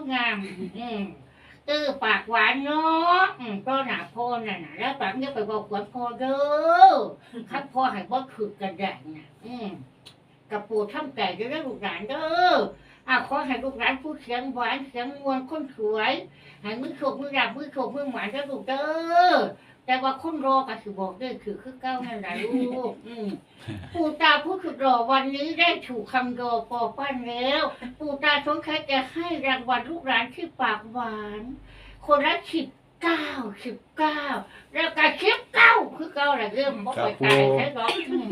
ดงามอืมเออปากหวานเนาะอืมก็หนาพ่อน่ะนะแล้วปากเนี้ยไปบอกขวัญพ่อเด้อข้าพ่อให้บ่ถึกกันแดงน่ะอืมกับปู่ทำไก่จะได้ลูกหลานเด้ออ่าขอให้ลูกหลานผู้เสียงหวานเสียงมวลคนสวยให้มือโขกมือดับมือโขกมือหวานเด้ลูกเด้อ แต่ว่าคนรอก็สิบอกเด้อคือคือเก้านั่นแหละลูกอืมปู่ตาผู้สุดหล่อวันนี้ได้ถูกคำโดปอปั้นแล้ว ปู่ตาสงสัยจะให้รางวัลลูกหลานที่ปากหวาน คนละสิบเก้าสิบเก้าแล้วก็สิบเก้าคือเก้าละเริ่มบ่ไปตายใช่หรอกอืม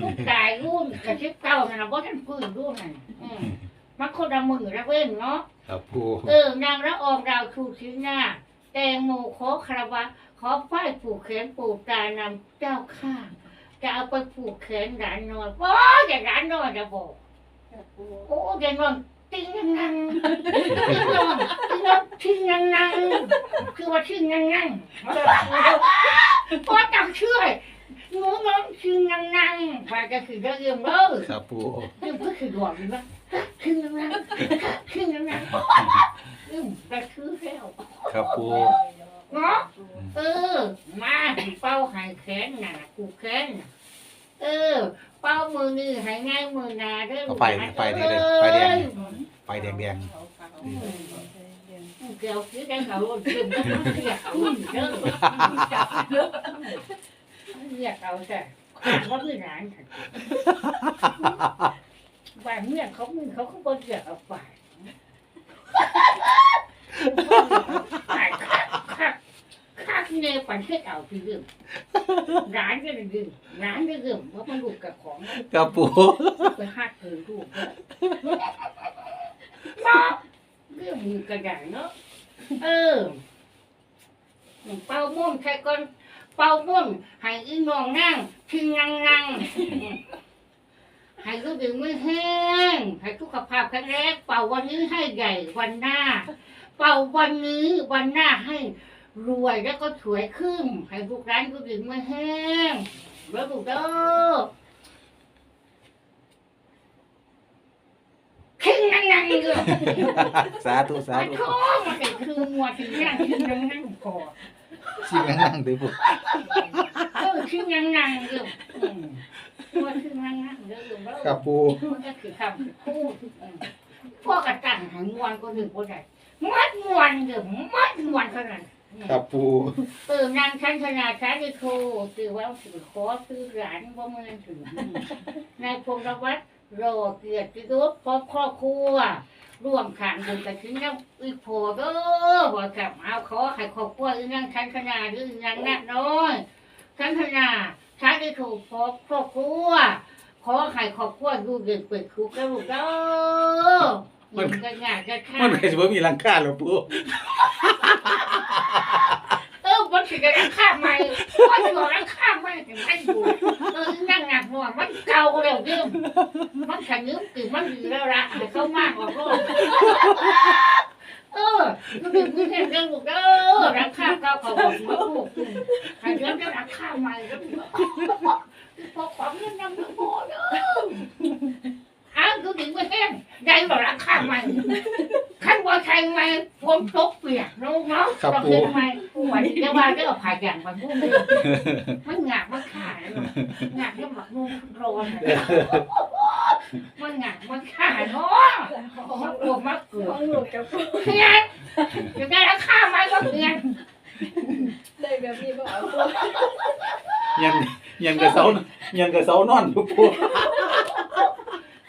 ผู้ตายรุ่นกับสิบเก้านั่นนะบ่ท่านพื้นรุ่นนั่นอืมมันคนละมือละเว้นเนาะครับปูเออนางละอองดาวชูชิ้นหน้าแตงโมขอคารวะ ขอฝ้ายผูกแขนปู่ตานำเจ้าข้างจะเอาไปผูกแขนหลานนอนว้าอย่าหลานนอนจะบอกโอ้อย่านอนติ้งยังนังติ้งนอนติ้งนอนทิ้งยังนังคือว่าทิ้งยังนังพอจำเชื่อหนูน้องทิ้งยังนังไปก็คือเรื่องเลิกครับปูเรื่องเพื่อคือดวงนี่มั้ยทิ้งยังนังทิ้งยังนังอืมแต่คือแล้วครับปู เนาะเออ มาเป้าใหายแขนน่ะกูแขนน่ะเออ เป้ามือนี่ใหายง่ายมือนาเด้อเอาไฟไฟนี่เลยไฟแดง ไฟแดงแดงอืมเกี่ยวคิดได้เขาจึงต้องเรียกเขาเด้อเรียกเขาแต่ว่าคือหลานฉันบ้านเมียเขามึงเขาก็บ่เรียกเอาไปไปคักคัก คักเนี่ยปันเทศเอาที่เรื่องร้านก็เลยดึงร้านก็เรื่องเพราะมันลูกกับของครับปูไปหักเกินลูกเลยมาเรื่องมือกระดาษเนาะเออเป่าม่วงใครก่อนเป่าม่วงให้อีน้องนั่งทิ้งนั่งนั่งให้รู้ดึงไม่แห้งให้สุขภาพแข็งแรงเป่าวันนี้ให้ใหญ่วันหน้า เป่าวันนี้วันหน้าให้ รวยแล้วก็สวยขึ้นให้ลูกร้านรู้ดึงไม่แห้งแล้วลูกเด้อทิ้งนั่งนั่งเลยสาธุสาไอ้ธุโค้งมันเป็นคือมัวทิ้งนั่งทิ้งนั่งนั่งก่อนชิมนั่งนั่งตีปูเออชื่อยังนังอยู่อืมว่าชื่อยังนังเยอะอยู่แล้วครับปูมันก็คือคำคือคู่อืมพวกกระตังหางมวนก็หนึ่งคนใดมัดมวนอยู่มัดมวนเท่านั้นอืม ครับปูเออนางชั้นธนาชั้นที่โทรคือว่าถือขอซื้อหลานบ่เมือนถึงอืมนายพงศวัฒน์รอเกียรติยศพร้อมครอบครัวร่วมขานบุญกระถิ่นน้ำอีโพเด้อบ่กับเอาขอให้ครอบครัวอีนางชั้นธนาหรืออีนางนักน้อยฉันธนาฉันได้ถูกพบครอบครัวขอให้ครอบครัวดูเด็กเปิดคุกแล้วลูกเด้อมันก็อยากจะฆ่ามันเคยจะว่ามีรังคาหรอปู เออมันสิได้รังฆ่าใหม่มันสิรังฆ่าใหม่ถึงไม่อยู่เออนั่งหนักหน่วงมันเก่าแล้วเดิมมันขันยืมติมันดีแล้วละให้เขามากกว่าโลกเออดูดึกดูเห็นเรื่องลูกเด้อรังฆ่าเก่าเขาบอกมาลูกให้เดี๋ยวจะรังฆ่าใหม่แล้วพอความเงินนำมาพอเด้ออ้าวดูถึงไม่แห้งได้หรอราคาใหม่ขั้นว่าใครใหม่ผมตกเปียกน้องเนาะต้องเป็นใหม่ วันนี้จะว่าได้เอาผ่าอย่างมันพุ่งเลยมันหงากมันขาดหงากยังหมักนุ่มร้อนมันหงากมันขาดเนาะมันกลัวมากเกลือของหนูกับพูดเพี้ยนจะได้ราคาใหม่ก็เพี้ยนได้แบบนี้บอกพูดยันยันกระเซายันกระเซานอนอยู่ปู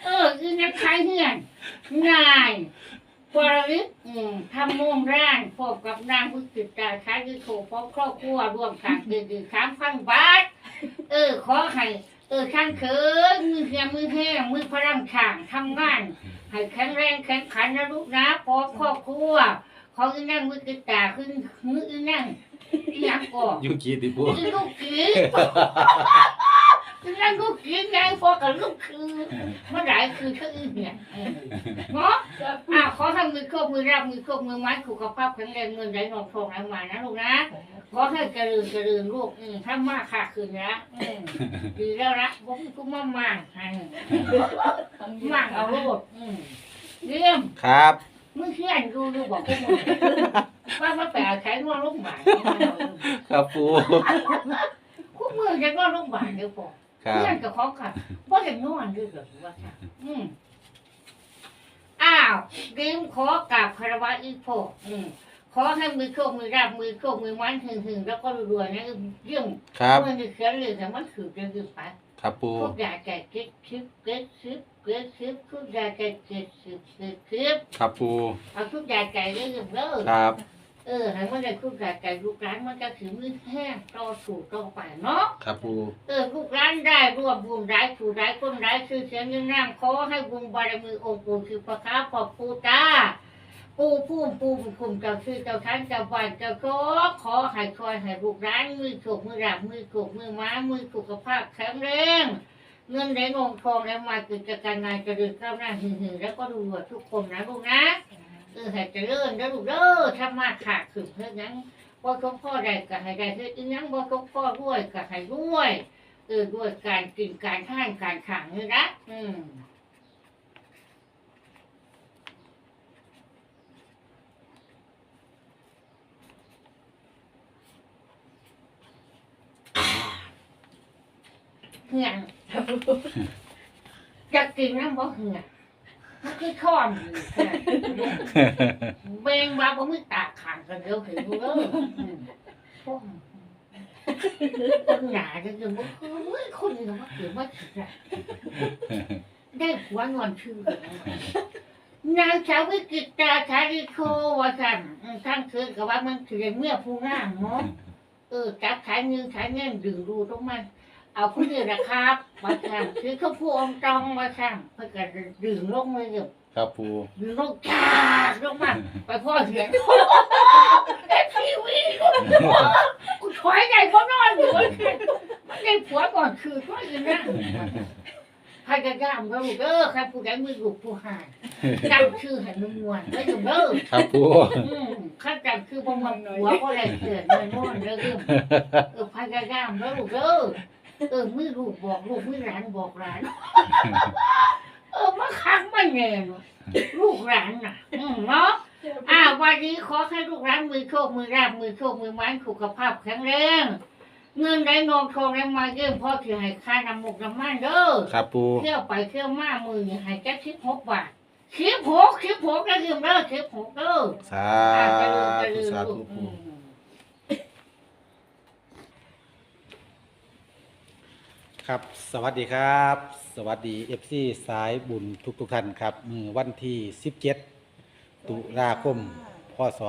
เออคือนักขายเหือนนายปรวิทย์อืมทำมุ่งร่างพบกับนางผู้ติดตาค้าที่ถูกพ บครอบครัวรวมกันเดือนเดือนสามพันบาทเออ ขอให้เออข้างเขินมือเสียมือแห้งมือพลังข่างทำงาน ให้แข็งแรงแข็งขันนะลูกนะพบครอบครัวขออีนั่งมือติดตาขึ้นมืออีนั่งอีหยังก่อนยูกีตีปูอีลูกกีอี นั่งลูกกีไงพอกับลูกคือเมื่อไหร่คือเขาอีเนี่ยเออเนาะอ่าขอให้มือโคบมือรับมือโคบมือไม้ขู่กับภาพแข็งแรงเงินไหลนองทองไหลมานะลูกนะขอให้เจริญเจริญลูกอืมถ้ามากค่ะคืนนะอืมดีแล้วละพวกกูมามั่งให้มั่งเอาโลดอืมเยี่ยมครับมึงเชื่อนดูดูบอกกูมึงว่ามาแปลใช้นวดลูกหมาครับปูคุกมือจะนวดลูกหมาเดี๋ยวบอก ครับ เพื่อนกับของค่ะเพราะเห็นนวดด้วยเหรอว่าค่ะ อืมอ้าวดิมขอกราบคารวะอีโพอืมขอให้มือโชคมือราบมือโชคมือมันหึงหึงๆแล้วก็รวยๆนะเยี่ยมครับมันจะเขียนเลยแต่มันถือจะยืมไป ครับปูทุกอย่างแก่เก็ดชิบเก็ดชิบเก็ดชิบทุกอย่างแก่เก็ดชิบเก็ดชิบครับปูเอาทุกอย่างแก่เรื่องเด้อครับ เออให้มันได้ทุกอย่างแก่ลูกร้านมันก็ถือมือแห้งต่อสู่ต่อไปเนาะ ครับปูเออลูกร้านได้รวมบุญร้ายสู่ร้ายคนร้ายคือเสียงเงินน้ำขอให้บุญบารมีองค์ปู่คือพระค้าขอบปู่ตาปู่ผู้ปู่บุญคุมเจ้าชื่อเจ้าชั้นเจ้าบ้านเจ้าโชคขอให้คอยให้ลูกร้านมือโฉกมือหลับมือโฉกมือม้ามือสุขภาพแข็งแรงเงินไหลงงทองแล้วมากิจการงานจะเดินก้าวหน้าหือๆแล้วก็รวยทุกคนนะลูกนะเออให้เจริญนะลูกเด้อถ้ามาขาดขึ้นเพื่อนั้นบ่สมพ่อใดก็ให้ได้เฮ็ดอีหยังบ่สมพ่อรวยก็ให้รวยเออด้วยการกินการท่านการขังนี่นะอืมเหี่ยงจะกินน้ำบ่เหี่ยง มันคือท่อนอยู่แค่เบงว่าบ่มีตาขังกันเดียวเห็นดูเด้ออืมพวกคนหนาจะยังว่าเฮ้ยคนนี้ว่าเกิดว่าถึงอะได้หัวนอนชื่อนางสาววิกิตาชาริโคว่าสั่นอืมทั้งคืนกับว่ามันคือเมื่อผู้งามเนาะเออจับขายเงินขายเงินดึงดูตรงมัน เอาผู้นี้นะครับมาสั่นคือเขาผู้องตองมาสั่นเพื่อจะดึงลงมาอยู่ครับปูดึงลงจ้าลงมาไปพ่อเสียงไอ้ทีวีกูถอยใหญ่ก็นอนอยู่มันได้ผัวก่อนคือก็ยังนั่งใครจะย่ามก็ลูกเออใครผู้ใดมือลูกผู้หายจำชื่อให้มันมวนไม่ถูกเด้อครับปูอืมข้าจำคือบ่มันหัวก็เลยเกิดมานอนเด้อเออใครจะย่ามแล้วลูกเด้อ เออมือลูกบอกลูกมือหลานบอกหลาน เออมาคักมันแน่เนอะลูกหลานน่ะอืมเนาะ อ่าวันนี้ขอให้ลูกร้านมือโชค มือราบมือโชค มือไม้สุขภาพแข็งแรง เงินได้งงทองได้มาเยิ่มพ่อถือให้ค่าน้ำมุกน้ำมันเด้อครับปูเที่ยวไปเที่ยวมามือนี่ให้แค่สิบหกบาทสิบหกสิบหกได้ยืมเด้อสิบหกเด้อสาอ่าเจะลืมจะธุลืมสาลูธุกปูอืม ครับ สวัสดีครับ สวัสดีเอฟซีสายบุญทุกทุกๆท่านครับ มือวันที่17ตุลาคม พศ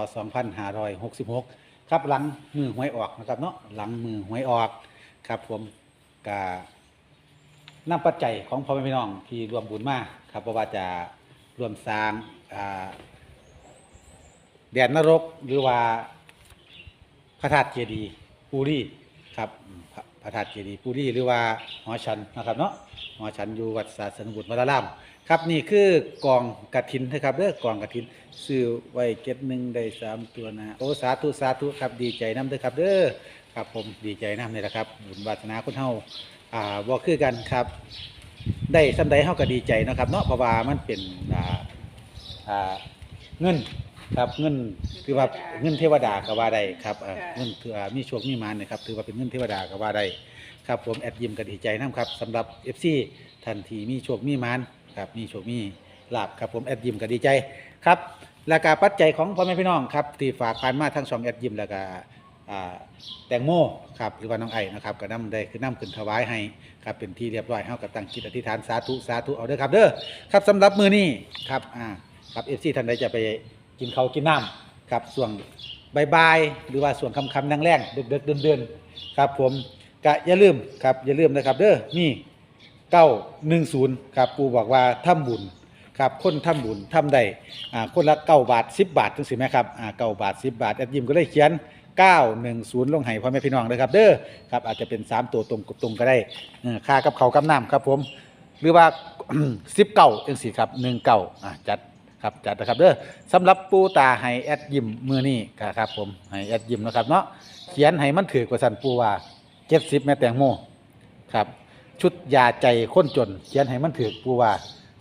2566 ครับหลังมือหวยออกนะครับเนาะหลังมือหวยออกครับผมกะนำปัจจัยของพ่อแม่พี่น้องที่รวมบุญมาครับเพราะว่าจะรวมสร้างอ่าแดนนรกหรือว่าพระธาตุเจดีย์ปูรีครับพระ พระธาตุเจดีย์ปูรีหรือว่าหอชันนะครับเนาะหอชันอยู่วัดศาสนบุตรวรารามครับนี่คือกองกระถินนะครับเด้อกองกระถินซื้อไว้เก็ดหนึ่งได้สามตัวนะโอ้สาธุสาธุครับดีใจน้ำเด้อครับเด้อครับผมดีใจน้ำเลยนะครับบุญวาสนาคนเฮาอ่าบ่คือกันครับ ได้สำใดเฮาก็ดีใจนะครับเนาะเพราะว่ามันเป็นอ่าอ่าเงิน ครับเงินคือว่าเงินเทวดาก็ว่าได้ครับอ่าเงินถือว่ามีโชคมีมาเนี่ยครับถือว่าเป็นเงินเทวดาก็ว่าได้ครับผมแอดยิมก็ดีใจนํครับสำหรับ FC ทันทีมีโชคมีมานครับมีโชคมีลาบครับผมแอดยิมก็ดีใจครับแล้วก็ปัจจัยของพ่อแม่พี่น้องครับที่ฝากผ่านมาทั้งสองแอดยิมแล้วก็อ่าแตงโมครับหรือว่าน้องไอ้นะครับก็นำได้คือนํขึ้นถวายให้ครับเป็นที่เรียบร้อยเฮากับตั้งจิตอธิษฐานสาธุสาธุเอาเด้อครับเด้อครับสำหรับมือนี้ครับอ่า ครับ FC ท่านใดจะไป กินเขาวกินน้ำครับช่วงบ่ายๆหรือว่าช่วงค่ำๆแรงๆดึกๆเดือนๆครับผมก็อย่าลืมครับอย่าลืมนะครับเด้อนี่910ครับปู่บอกว่าทำบุญครับคนทำบุญทำได้อ่าคนละ9บาท10บบาทจังซี่ไหมครับอ่า9บาท10บบาทแอดยิมก็เลยเขียน910ลงให้พ่อแม่พี่น้องเลยครับเด้อครับอาจจะเป็น3ตัวตรงตรงก็ได้เออค่ากับเขาวกับน้ำครับผมหรือว่า สิบเก่าจังสี่ครับหนึ่งเก่าอะจัด ครับจัดนะครับเด้อสำหรับปูตาให้แอดยิมมือนี้ครับผมให้แอดยิมนะครับเนาะเขียนให้มันถือกว่าสันปูว่าเจ็ดสิบแม่แตงโมครับชุดยาใจคนจน เขียนให้มันถือปูว่า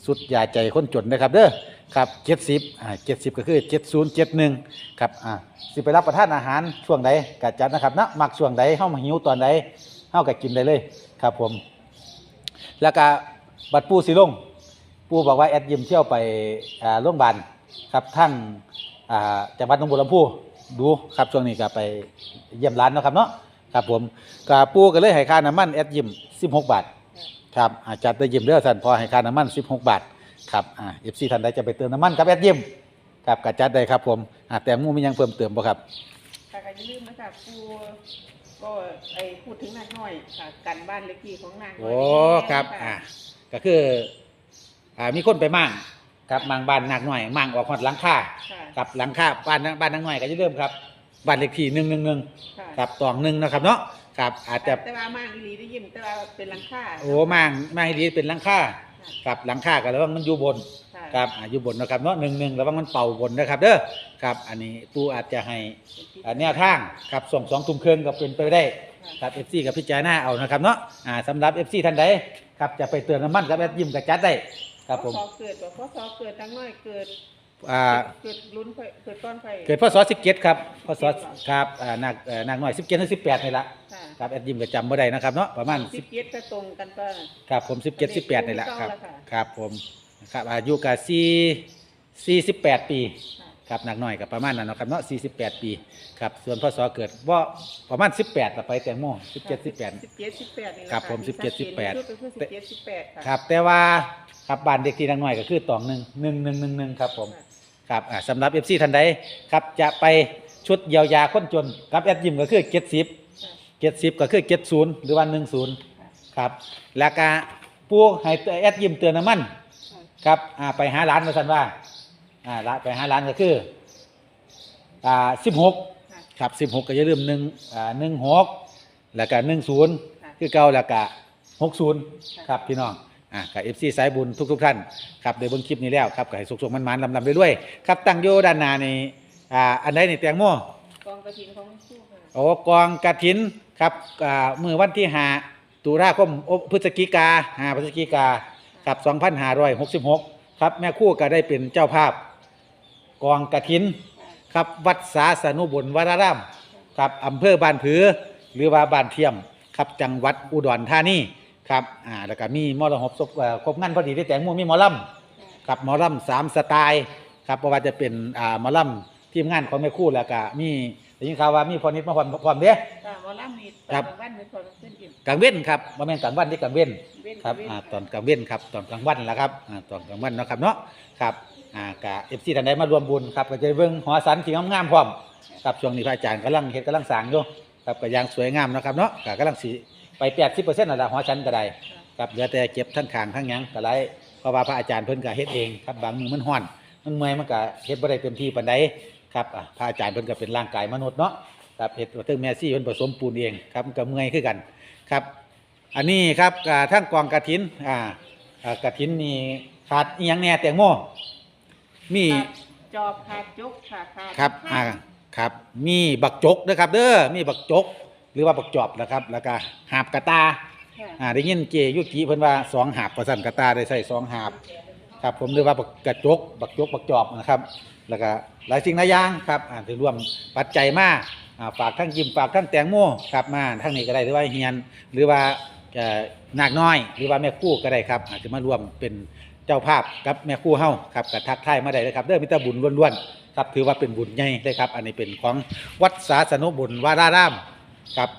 สุดยาใจคนจนนะครับเด้อครับเจ็ดสิบอ่าเจ็ดสิบก็คือเจ็ดศูนย์เจ็ดหนึ่งครับอ่าสิไปรับประทานอาหารช่วงใดกัจัดนะครับนะมักช่วงใดเข้ามาหิวตอนใดเข้ากับกินได้เลย ครับผม แล้วก็บัตรปูสิลง ปูบอกว่าแอดยิมเที่ยวไปอ่าโรงพยาบาลครับทั้งอ่าจังหวัดหนองบัวลำพูดูครับช่วงนี้ก็ไปเยี่ยมร้านเนาะครับเนาะครับผมก็ปูก็เลยให้ค่าน้ำมันแอดยิม16บาทครับอาจัดได้ยิมเด้อท่านพอให้ค่าน้ำมัน16บาทครับอ่าเอฟซีท่านใดจะไปเติมน้ำมันครับแอดยิมครับก็จัดได้ครับผมอ่าแต่หมูมีหยังเพิ่มเติมบ่ครับค่ะก็อย่าลืมนะคะครูก็ไอพูดถึงนางน้อยค่ะกันบ้านเล็กที่ของนางน้อยโอ้ครับอ่าก็คือ อ่ามีคนไปมั่งครับมั่งบ้านนักหน่อยมั่งออกหอดหลังคาค่ะครับหลังคาบ้านบ้านนักหน่อยก็จะเริ่าลืมครับบ้านเลขที่หนึ่งหนึ่งหนึ่งค่ะครับตองหนึ่งนะครับเนาะครับอาจจะแต่ว่ามากอีหลีได้ยินแต่ว่าเป็นหลังคาโอ้มั่งมั่งให้ดีเป็นหลังคาครับหลังคาก็แล้วามันอยู่บนค่ะครับอ่าอยู่บนนะครับเนาะหนึ่งหนึ่งแล้วว่ามันเป่าบนนะครับเด้อครับอันนี้ปูอาจจะให้อ่าแนวทางครับส่งสองทุ่มครึ่งก็เป็นไปได้ครับเอฟซีกับพิจารณาเอานะครับเนาะอ่าสำหรับเอฟซีท่านใดครับจะไปเตือนน้ำมันกับแอดยิมกับจัดได้ ครับผมพอเกิดว่าพอสอเกิดนางน้อยเกิด อ่า เกิดลุ้นไฟเกิดก้อนไฟ เกิดพศสิบเจ็ดครับพศครับอ่านางเอ่อนางน้อยสิบเจ็ดถึงสิบแปดนี่ละค่ะ ครับแอดยิมก็จำไม่ได้นะครับเนาะประมาณสิสิบบเจ็ดก็ตรงกันป่ะ ครับผมสิบเจ็ดสิบแปดนี่แหละครับต้องแล้วค่ะ ครับผมครับอายุกับสี่สี่สิบแปดปี ค่ะ ครับหนักหน่อยกับประมาณนั้นเนาะครับเนาะสี่สิบแปดปีครับส่วนพศเกิดว่าประมาณสิบแปดไปแตงโมสิบเจ็ดสิบแปดสิบเจ็ดสิบแปดนี่แหละครับผมที่17 18ชัดเจนที่สุดก็คือสิบเจ็ดสิบแปดค่ะครับแต่ว่าครับบ้านเด็กที่หนักหน่อยก็คือตองหนึ่งหนึ่งหนึ่งหนึ่งหนึ่งครับผมครับอ่าสำหรับเอฟซีท่านใดครับจะไปชุดเยียวยาคนจนกับแอดยิมก็คือเจ็ดสิบเจ็ดสิบก็คือเจ็ดศูนย์หรือว่าหนึ่งศูนย์ครับ แล้วก็ปูให้แอดยิมเตือนน้ำมันครับอ่าไปหาร้านมาสันว่า อ่าละไปหาร้านก็คืออ่าสิบหกค่ะครับสิบหกก็อย่าลืมหนึ่งอ่าหนึ่งหกแล้วก็หนึ่งศูนย์ค่ะคือเก่าแล้วก็หกศูนย์ค่ะครับพี่น้องอ่ากับเอฟซีสายบุญทุกๆท่านครับได้เบิ่งคลิปนี้แล้วครับก็ให้สุขๆมันๆลำๆเรื่อยๆครับตั้งโยด้านหน้านี่อ่าอันใดนี่แตงโม กองกระถินของครูค่ะ โอ้กองกระถินครับอ่ามือวันที่หาตุลาคมโอ้พฤศจิกาหาพฤศจิกาครับ 2566 ครับ แม่ครู่ก็ได้เป็นเจ้าภาพ กองกระถินครับวัดสาสนุบุญวรารามครับอำเภอบ้านผือ หรือว่าบ้านเทียมครับจังหวัดอุดรธานีครับอ่าแล้วก็มีมรหบศพเอ่อครบงานพอดีได้แต่งหมูมีหมอลำครับหมอลำสามสไตล์ครับเพราะว่าจะเป็นอ่าหมอลำทีมงานของแม่ครู่แล้วก็มีได้ยินข่าวว่ามีพอนิดมาพร้อมพร้อมเด้ค่ะหมอลำนี่ครับตอนกลางวันเป็นคนเส้นอิ่มกลางเว้นครับบ่แม่นกลางวันที่กลางเว้นเว้น ครับเว้นอ่าตอนกลางเว้นครับตอนกลางวันแหละครับอ่าตอนกลางวันเนาะครับเนาะครับอ่ากะเอฟซีท่านใดมารวมบุญครับก็จะได้เบิ่งหอสันที่งามๆพร้อมครับช่วงนี้พระอาจารย์กำลังเฮ็ดกำลังสร้างอยู่ครับก็ยังสวยงามเนาะครับเนาะก็กำลังสิไป80%นั่นแหละหอสันก็ได้ครับเหลือแต่เก็บทั้งข้างทั้งหยังก็ไรเพราะว่าพระอาจารย์เพิ่นก็เฮ็ดเองครับบางมือมันฮ้อนมันเมื่อยมันก็เฮ็ดบ่ได้เต็มที่ปานใดครับอ่าพระอาจารย์เพิ่นก็เป็นร่างกายมนุษย์เนาะครับเฮ็ดถึงแม่ซี่เพิ่นผสมปูนเองครับมันก็เมื่อยคือกันครับ อันนี้ครับอ่าทั้งกองกระถินอ่าอ่ากระถินนี่ขาดอีหยังแหน่แตงโมมี ขาดจอบขาดจกค่ะขาดครับ อ่า ครับ มีบักจกนะครับ เด้อ มีบักจก หรือว่าบักจอบนะครับ แล้วก็หาบกระตา ค่ะอ่า ได้ยินเจยุกิเพิ่นว่าสองหาบประสันกระตาได้ใส่สองหาบ ครับ ผมเรียกว่าบักกระจก บักจก บักจอบนะครับ แล้วก็หลายสิ่งหลายอย่างครับ อ่าที่รวมปัจจัยมาอ่า ฝากทั้งยิมฝากทั้งแตงโมครับมาทั้งนี้ก็ได้หรือว่าเฮียน หรือว่า เอ่อนาคน้อย หรือว่าแม่ครู่ก็ได้ครับ อาจจะมารวมเป็นเจ้าภาพกับแม่ครู่เฮาครับกับทักทายมาได้เลยครับเด้อมิตรบุญล้วนๆครับถือว่าเป็นบุญใหญ่เลยครับ อันนี้เป็นของวัดสาสนุบุญวารารามครับ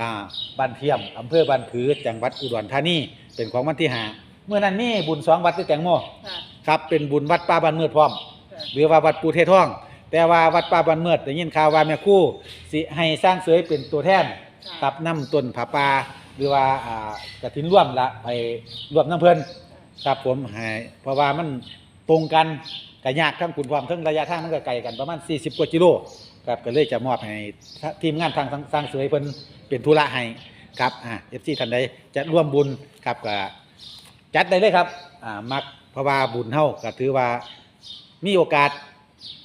อ่าบ้านเทียมอำเภอบ้านผือจังหวัดอุดรธานีเป็นของวันที่หาเมื่อนั้นนี่บุญสองวัดที่แตงโมค่ะครับเป็นบุญวัดป่าบ้านเมือดพร้อมค่ะหรือว่าวัดปูเททอง แต่ว่าวัดป่าบ้านเมือดได้ยินข่าวว่าแม่ครู่สิให้สร้างเสยเป็นตัวแทนครับนำต้นผาป่า หรือว่าอ่ากระถินร่วมละไปรวมน้ำเพลินครับผมให้เพราะว่ามันตรงกันกะยากทั้งคุณความทั้งระยะทางมันก็ไกลกันประมาณ 40 กว่ากิโลครับก็เลยจะมอบให้ทีมงานทางสร้างเสยเพิ่นเป็นธุระให้ครับอ่าเอฟซีท่านใดจะร่วมบุญครับก็จัดได้เลยครับอ่ามักเพราะว่าบุญเฮาก็ถือว่ามีโอกาส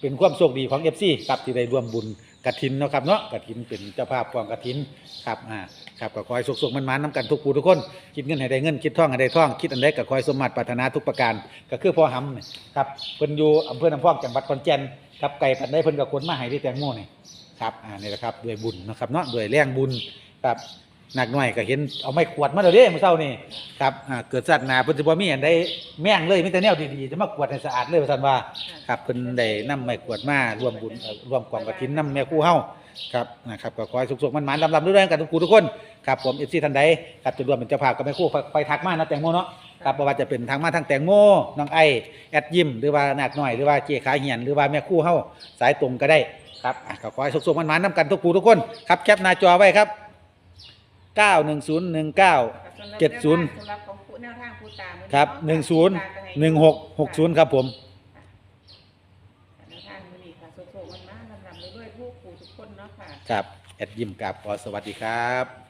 เป็นความโชคดีของ FC ครับที่ได้ร่วมบุญ กระถินเนาะครับเนาะกระถินเป็นเจ้าภาพกองกระถินครับอ่าครับก็คอยสุกๆมันๆน้ำกันทุกผู้ทุกคนคิดเงินให้ได้เงินคิดท่องให้ได้ท่องคิดอันใดก็คอยสมมาตรปรารถนาทุกประการก็คือพ่อหำนี่ครับเพิ่นอยู่อำเภอน้ำพองจังหวัดขอนแก่นครับไก่ปันได้เพิ่นกับขนมาให้ที่แตงโมนี่ครับอ่านี่แหละครับด้วยบุญนะครับเนาะด้วยแรงบุญครับ หนักหน่อยก็เห็นเอาไม้ขวดมาเดี๋ยวนี้มื้อเช้านี่ครับอ่าเกิดสัตว์หนาเพิ่นสิบ่มีอันใดแม่งเลยมีแต่แนวดีๆจะมากวดให้สะอาดเลยว่าซั่นว่าครับเพิ่นได้นำไม้กวดมาร่วมบุญเอ่อร่วมกองกฐินนำแม่ครู่เฮาครับนะครับก็ขอให้สุขๆมันๆลำๆด้วยๆกันทุกผู้ทุกคนครับผม FC ท่านใดครับจะร่วมเป็นเจ้าภาพกับแม่ครู่ไปทักมานะแตงโมเนาะครับบ่ว่าจะเป็นทางมาทางแตงโมน้องไอแอดยิมหรือว่านาคน้อยหรือว่าเจ๊ขาเหียนหรือว่าแม่ครู่เฮาสายตรงก็ได้ครับอะก็ขอให้สุขๆมันๆนำกันทุกผู้ทุกคนครับแคปหน้าจอไว้ครับ 91019เจ็ดศูนย์ สำหรับของผู้แนวทางผู้ตามครับ101660ครับผม แนวทางมื้อนี้ค่ะโซๆมันมาลำๆด้วยๆผู้ผู้ทุกคนเนาะค่ะ ครับ แอดยิมกับขอสวัสดีครับค่ะสวัสดีค่ะ